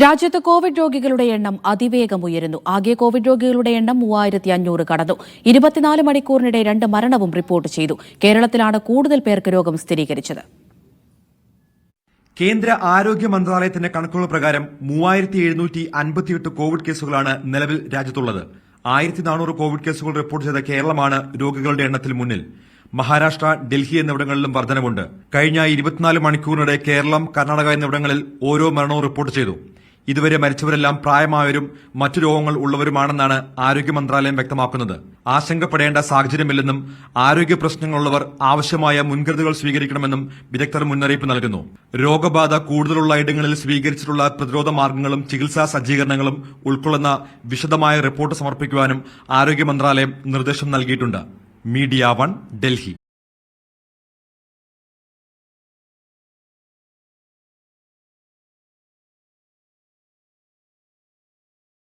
രാജ്യത്ത് കോവിഡ് രോഗികളുടെ എണ്ണം അതിവേഗം ഉയരുന്നു. ആകെ കോവിഡ് രോഗികളുടെ എണ്ണം മൂവായിരത്തി അഞ്ഞൂറ് കടന്നു. ഇരുപത്തിനാല് മണിക്കൂറിനിടെ രണ്ട് മരണവും റിപ്പോർട്ട് ചെയ്തു. കേരളത്തിലാണ് കൂടുതൽ പേർക്ക് രോഗം സ്ഥിരീകരിച്ചത്. കേന്ദ്ര ആരോഗ്യ മന്ത്രാലയത്തിന്റെ കണക്കുകൾ പ്രകാരം മൂവായിരത്തി എഴുന്നൂറ്റി അൻപത്തിയെട്ട് കോവിഡ് കേസുകളാണ് നിലവിൽ രാജ്യത്തുള്ളത്. ആയിരത്തി നാനൂറ് കോവിഡ് കേസുകൾ റിപ്പോർട്ട് ചെയ്ത കേരളമാണ് രോഗികളുടെ എണ്ണത്തിൽ മുന്നിൽ. മഹാരാഷ്ട്ര ഡൽഹി എന്നിവിടങ്ങളിലും വർധനവുണ്ട്. കഴിഞ്ഞ ഇരുപത്തിനാല് മണിക്കൂറിനിടെ കേരളം കർണാടക എന്നിവിടങ്ങളിൽ ഓരോ മരണവും റിപ്പോർട്ട് ചെയ്തു. ഇതുവരെ മരിച്ചവരെല്ലാം പ്രായമായവരും മറ്റു രോഗങ്ങൾ ഉള്ളവരുമാണെന്നാണ് ആരോഗ്യ മന്ത്രാലയം വ്യക്തമാക്കുന്നത്. ആശങ്കപ്പെടേണ്ട സാഹചര്യമില്ലെന്നും ആരോഗ്യ പ്രശ്നങ്ങളുള്ളവർ ആവശ്യമായ മുൻകരുതലുകൾ സ്വീകരിക്കണമെന്നും വിദഗ്ധർ മുന്നറിയിപ്പ് നൽകുന്നു. രോഗബാധ കൂടുതലുള്ള ഇടങ്ങളിൽ സ്വീകരിച്ചിട്ടുള്ള പ്രതിരോധ മാർഗങ്ങളും ചികിത്സാ സജ്ജീകരണങ്ങളും ഉൾക്കൊള്ളുന്ന വിശദമായ റിപ്പോർട്ട് സമർപ്പിക്കുവാനും ആരോഗ്യ മന്ത്രാലയം നിർദ്ദേശം നൽകിയിട്ടുണ്ട്. Media one Delhi.